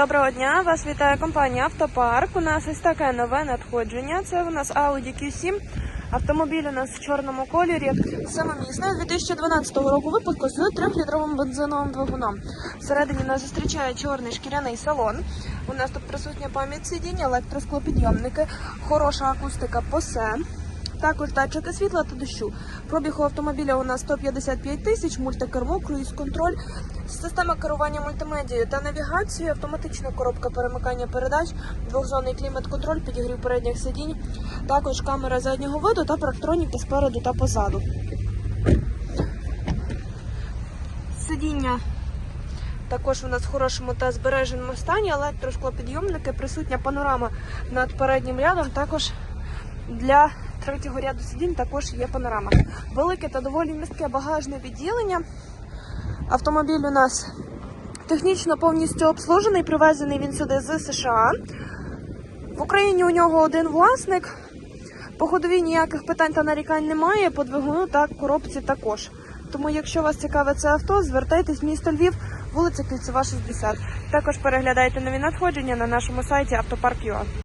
Доброго дня! Вас вітає компанія Автопарк. У нас ось таке нове надходження. Це у нас Audi Q7. Автомобіль у нас в чорному кольорі. Семимісний 2012 року випуску з 3-літровим бензиновим двигуном. Всередині нас зустрічає чорний шкіряний салон. У нас тут присутня пам'ять сидіння, електросклопідйомники, хороша акустика посе. Також датчики світла та дощу. Пробіг у автомобіля у нас 155 тисяч, мультикермо, круїз-контроль, система керування мультимедією та навігацією, автоматична коробка перемикання передач, двохзонний клімат-контроль, підігрів передніх сидінь, також камера заднього виду та парктроніки спереду та позаду. Сидіння також у нас в хорошому та збереженому стані, електросклопідйомники, присутня панорама над переднім рядом, також для третього ряду сидінь також є панорама. Велике та доволі містке багажне відділення. Автомобіль у нас технічно повністю обслужений, привезений він сюди з США. В Україні у нього один власник. По ходовій ніяких питань та нарікань немає, по двигуну та коробці також. Тому, якщо вас цікавить це авто, звертайтесь в місто Львів, вулиця Кільцева, 60. Також переглядайте нові надходження на нашому сайті Автопарк.ua.